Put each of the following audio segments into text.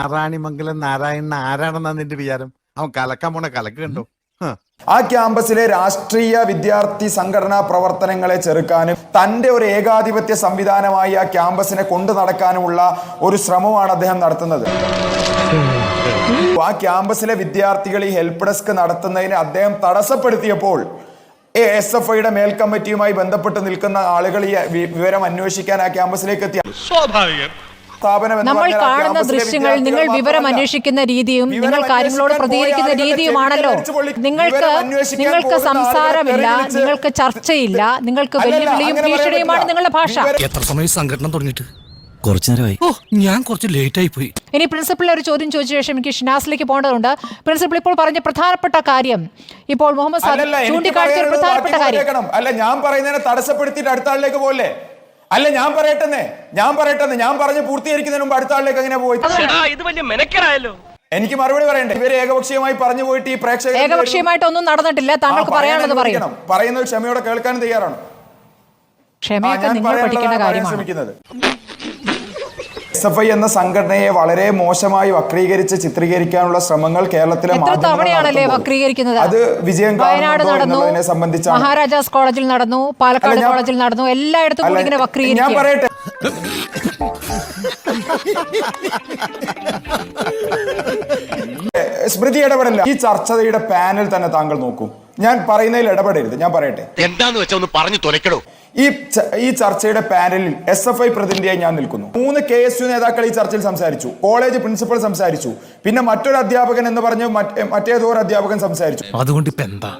ആറാണിമംഗലം നാരായണൻ ആരാണെന്നാ നിന്റെ വിചാരം? അവൻ കലക്കാൻ പോണ കലക്ക് കണ്ടോ? ആ ക്യാമ്പസിലെ രാഷ്ട്രീയ വിദ്യാർത്ഥി സംഘടനാ പ്രവർത്തനങ്ങളെ ചെറുക്കാനും തന്റെ ഒരു ഏകാധിപത്യ സംവിധാനമായി ആ ക്യാമ്പസിനെ കൊണ്ടു നടക്കാനുമുള്ള ഒരു ശ്രമമാണ് അദ്ദേഹം നടത്തുന്നത്. ആ ക്യാമ്പസിലെ വിദ്യാർത്ഥികൾ ഈ ഹെൽപ്പ് ഡെസ്ക് നടത്തുന്നതിന് അദ്ദേഹം തടസ്സപ്പെടുത്തിയപ്പോൾ എസ് എഫ് ഐയുടെ മേൽക്കമ്മിറ്റിയുമായി ബന്ധപ്പെട്ട് നിൽക്കുന്ന ആളുകൾ ഈ വിവരം അന്വേഷിക്കാൻ ആ ക്യാമ്പസിലേക്ക് എത്തിയ സ്ഥാപനം നമ്മൾ കാണുന്ന ദൃശ്യങ്ങൾ നിങ്ങൾ വിവരം അന്വേഷിക്കുന്ന രീതിയും നിങ്ങൾ കാര്യങ്ങളോട് പ്രതികരിക്കുന്ന രീതിയുമാണല്ലോ. നിങ്ങൾക്ക് നിങ്ങൾക്ക് സംസാരമില്ല നിങ്ങൾക്ക് ചർച്ചയില്ല നിങ്ങൾക്ക് വെല്ലുവിളിയും ഭീഷണിയുമാണ് നിങ്ങളുടെ ഭാഷ. എത്ര സമയം സംഘടന തുടങ്ങിയിട്ട്? കുറച്ചു നേരമായി. ഓ ഞാൻ കുറച്ച് ലേറ്റ് ആയി പോയി. ഇനി പ്രിൻസിപ്പളിൽ ഒരു ചോദ്യം ചോദിച്ച ശേഷം എനിക്ക് ഷിനാസിലേക്ക് പോകേണ്ടതുണ്ട്. പ്രിൻസിപ്പൾ ഇപ്പോൾ പറഞ്ഞ പ്രധാനപ്പെട്ട കാര്യം ഇപ്പോൾ മുഹമ്മദ് സാദിഖ് അല്ലല്ല ചൂണ്ടിക്കാണിച്ച ഒരു പ്രധാനപ്പെട്ട കാര്യം. അല്ല ഞാൻ പറയുന്നതിനെ തടസ്സപ്പെടുത്തിയിട്ട് അടുത്ത ആളിലേക്ക് പോലെ അല്ല ഞാൻ പറയട്ടെന്നേ. ഞാൻ പറയട്ടെന്ന്. ഞാൻ പറഞ്ഞ് പൂർത്തീകരിക്കുന്നതിന് മുമ്പ് അടുത്ത ആളിലേക്ക് എങ്ങനെ പോയി ഇത് വലിയ എനിക്ക് മറുപടി പറയണ്ടേ? ഇവർ ഏകപക്ഷീയമായി പറഞ്ഞു പോയിട്ട് ഈ പ്രേക്ഷകർ ഏകപക്ഷീയമായിട്ട് ഒന്നും നടന്നിട്ടില്ല. താങ്കൾക്ക് പറയാനുള്ളത് പറയണം പറയുന്നത് ക്ഷമയോടെ കേൾക്കാൻ തയ്യാറാണ്. ക്ഷമയൊക്കെ നിങ്ങൾ പഠിക്കേണ്ട കാര്യമാണ്. ശ്രമിക്കുന്നത്. എസ് എഫ് ഐ എന്ന സംഘടനയെ വളരെ മോശമായി വക്രീകരിച്ച് ചിത്രീകരിക്കാനുള്ള ശ്രമങ്ങൾ കേരളത്തിലെ തവണയാണല്ലേ വക്രീകരിക്കുന്നത്? അത് വിജയം വയനാട് കാണുന്നുണ്ടോ നടന്നു എന്നുള്ളതിനെ സംബന്ധിച്ചാണ്. മഹാരാജാസ് കോളേജിൽ നടന്നു പാലക്കാട് ഞാൻ- കോളേജിൽ നടന്നു എല്ലായിടത്തും ഇങ്ങനെ ഞാൻ വക്രീകരിക്കുക പറയട്ടെ. സ്മൃതി ഇടപെടല്ല. ഈ ചർച്ചയുടെ പാനൽ തന്നെ താങ്കൾ നോക്കൂ. ഞാൻ പറയുന്നതിൽ ഇടപെടരുത്. ഞാൻ പറയട്ടെ. എന്താന്ന് വെച്ചാൽ ഒന്ന് പറഞ്ഞു തുലക്കടോ ഈ ഈ ചർച്ചയുടെ പാനലിൽ എസ് എഫ് ഐ പ്രതിനിധിയായി ഞാൻ നിൽക്കുന്നു. മൂന്ന് കെ എസ് യു നേതാക്കൾ ഈ ചർച്ചയിൽ സംസാരിച്ചു. കോളേജ് പ്രിൻസിപ്പൽ സംസാരിച്ചു. പിന്നെ മറ്റൊരു അധ്യാപകൻ എന്ന് പറഞ്ഞ് മറ്റ് മറ്റേതോ ഒരു അധ്യാപകൻ സംസാരിച്ചു. അതുകൊണ്ട് ഇപ്പൊ എന്താ?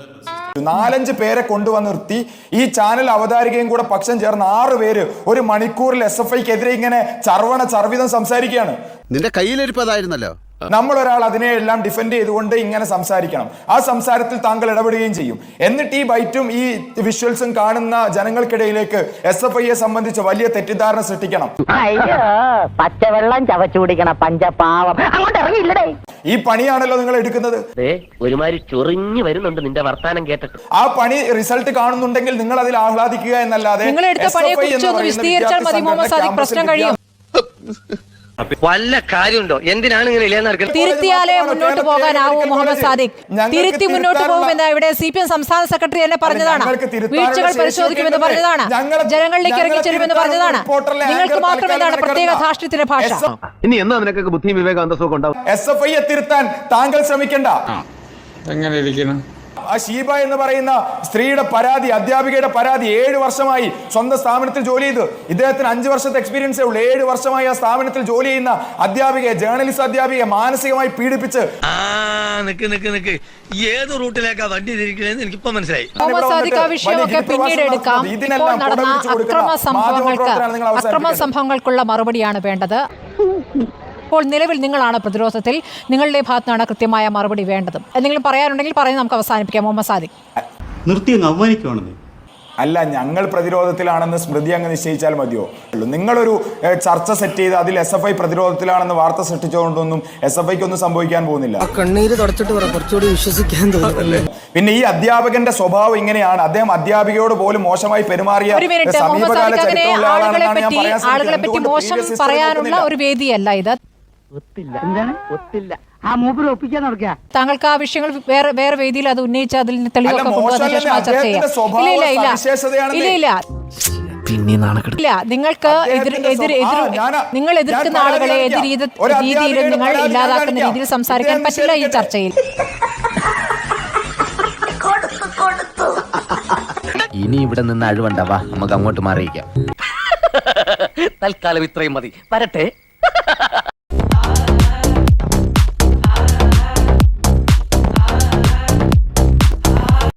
നാലഞ്ച് പേരെ കൊണ്ടുവന്ന് നിർത്തി. ഈ ചാനൽ അവതാരികയും കൂടെ പക്ഷം ചേർന്ന് ആറ് പേര് ഒരു മണിക്കൂറിൽ എസ് എഫ് ഐക്കെതിരെ ഇങ്ങനെ ചർവണ ചർവിതം സംസാരിക്കുകയാണ്. നിന്റെ കയ്യിലിരിപ്പതായിരുന്നല്ലോ നമ്മൾ ഒരാൾ അതിനെ എല്ലാം ഡിഫെൻഡ് ചെയ്തുകൊണ്ട് ഇങ്ങനെ സംസാരിക്കണം. ആ സംസാരത്തിൽ താങ്കൾ ഇടപെടുകയും ചെയ്യും. എന്നിട്ട് ഈ ബൈറ്റും ഈ വിഷ്വൽസും കാണുന്ന ജനങ്ങൾക്കിടയിലേക്ക് എസ് എഫ് ഐയെ സംബന്ധിച്ച് വലിയ തെറ്റിദ്ധാരണ സൃഷ്ടിക്കണം. അയ്യോ പച്ചവെള്ളം ചവച്ചു പഞ്ചപാവം. ഈ പണിയാണല്ലോ നിങ്ങൾ എടുക്കുന്നത്. ഒരുമാതിരി ചൊറിഞ്ഞു വരുന്നുണ്ട് നിന്റെ വർത്താനം കേട്ടിട്ട്. ആ പണി റിസൾട്ട് കാണുന്നുണ്ടെങ്കിൽ നിങ്ങൾ അതിൽ ആഹ്ലാദിക്കുക എന്നല്ലാതെ പ്രശ്നം കഴിയും. വല്ല കാര്യമുണ്ടോ? എന്തിനാണ് ഇങ്ങനെ നടക്കുന്നത്? തിരുത്തിയാലേ മുന്നോട്ട് പോകാനാവൂ മുഹമ്മദ് സാദിഖ്. തിരുത്തി മുന്നോട്ട് പോകുമെന്ന് ഇവിടെ സി പി എം സംസ്ഥാന സെക്രട്ടറി തന്നെ പറഞ്ഞതാണ്. വീഴ്ചകൾ പരിശോധിക്കുമെന്ന് പറഞ്ഞതാണ്. ജനങ്ങളിലേക്ക് ഇറങ്ങി ചെല്ലുമെന്ന് പറഞ്ഞതാണ്. നിങ്ങൾക്ക് മാത്രം എന്താണ് പ്രത്യേക ധാർഷ്ട്യത്തിന്റെ ഭാഷ? ഇനി എന്താ നിനക്കൊക്കെ ബുദ്ധിയും വിവേകാന്തസവും ഉണ്ടാവും എസ് എഫ് ഐയെ തിരുത്താൻ താങ്കൾ ശ്രമിക്കണ്ട. എങ്ങനെ ഇരിക്കണം ആ ഷീബ എന്ന് പറയുന്ന സ്ത്രീയുടെ പരാതി അധ്യാപികയുടെ പരാതി ഏഴ് വർഷമായി സ്വന്തം സ്ഥാപനത്തിൽ ജോലി ചെയ്തു. ഇദ്ദേഹത്തിന് അഞ്ച് വർഷത്തെ എക്സ്പീരിയൻസേ ഉള്ളൂ. ഏഴ് വർഷമായി ആ സ്ഥാപനത്തിൽ ജോലി ചെയ്യുന്ന അധ്യാപികയെ ജേർണലിസ്റ്റ് അധ്യാപികയെ മാനസികമായി പീഡിപ്പിച്ച് ആ നിക്ക് നിക്ക് നിക്ക്. ഏത് റൂട്ടിലേക്കാ വണ്ടി തിരിക്കണേന്ന് എനിക്കിപ്പോ മനസ്സിലായി. ഇതിനെല്ലാം അക്രമ സംഭവങ്ങൾക്ക് അക്രമ സംഭവങ്ങൾക്കുള്ള മറുപടിയാണ് വേണ്ടത്. ഇപ്പോൾ നിലവിൽ നിങ്ങളാണ് പ്രതിരോധത്തിൽ നിങ്ങളുടെ ഭാഗത്താണ് കൃത്യമായ മറുപടി വേണ്ടത്. എന്തെങ്കിലും പറയാനുണ്ടെങ്കിൽ പറയുന്നത് നമുക്ക് അവസാനിപ്പിക്കാം. മുഹമ്മദ് സാദിഖ്. നിർത്തി അവമാനിക്കുവാണെന്നേ. അല്ല ഞങ്ങൾ പ്രതിരോധത്തിലാണെന്ന് സ്മൃതി അങ്ങ് നിശ്ചയിച്ചാൽ മതിയോ. നിങ്ങളൊരു ചർച്ച സെറ്റ് ചെയ്ത് അതിൽ എസ് എഫ് ഐ പ്രതിരോധത്തിലാണെന്ന് വാർത്ത സൃഷ്ടിച്ചുകൊണ്ടൊന്നും എസ് എഫ് ഐക്ക് ഒന്നും സംഭവിക്കാൻ പോകുന്നില്ല. കണ്ണീര് തുടച്ചിട്ട് കുറച്ചുകൂടി വിശ്വസിക്കാൻ തോന്നുന്നല്ലേ പിന്നെ ഈ അധ്യാപകന്റെ സ്വഭാവം ഇങ്ങനെയാണ്. അദ്ദേഹം അധ്യാപികയോട് പോലും മോശമായി പെരുമാറിയ സമീപകാല ചരിത്രമുള്ള ആളാണെന്നാണ് ഞാൻ പറയാൻ ശ്രമിക്കുന്നത്. പറയാനുള്ള ഒരു വേദിയല്ല ഇത്. ഒത്തില്ല. എന്താണ്? ഒത്തില്ല. ആ മൂപ്പര് ഒപ്പിക്കാൻ നടക്കുക. താങ്കൾക്ക് ആ വിഷയങ്ങൾ വേറെ വേറെ വേദിയിൽ അത് ഉന്നയിച്ച അതിൽ നിന്ന് തെളിവൊക്കെ കൊണ്ടുവന്ന ശേഷം ആ ചർച്ച ചെയ്യാം. ഇല്ല ഇല്ല ഇല്ല. ഇല്ല ഇല്ല. പിന്നെ ഇല്ല നിങ്ങൾക്ക് എതിർ എതിർ എതിർ നിങ്ങൾ എതിർക്കുന്ന ആളുകളെ രീതിയിലും എതിർ രീതിയിൽ നിങ്ങൾ ഇല്ലാതാക്കുന്ന രീതിയിൽ സംസാരിക്കാൻ പറ്റില്ല ഈ. ചർച്ചയിൽ. ഇനി ഇവിടെ നിന്ന് അഴിവണ്ടാവാ നമുക്ക് അങ്ങോട്ട് മാറിയിക്കാം തൽക്കാലം ഇത്രയും മതി. വരട്ടെ.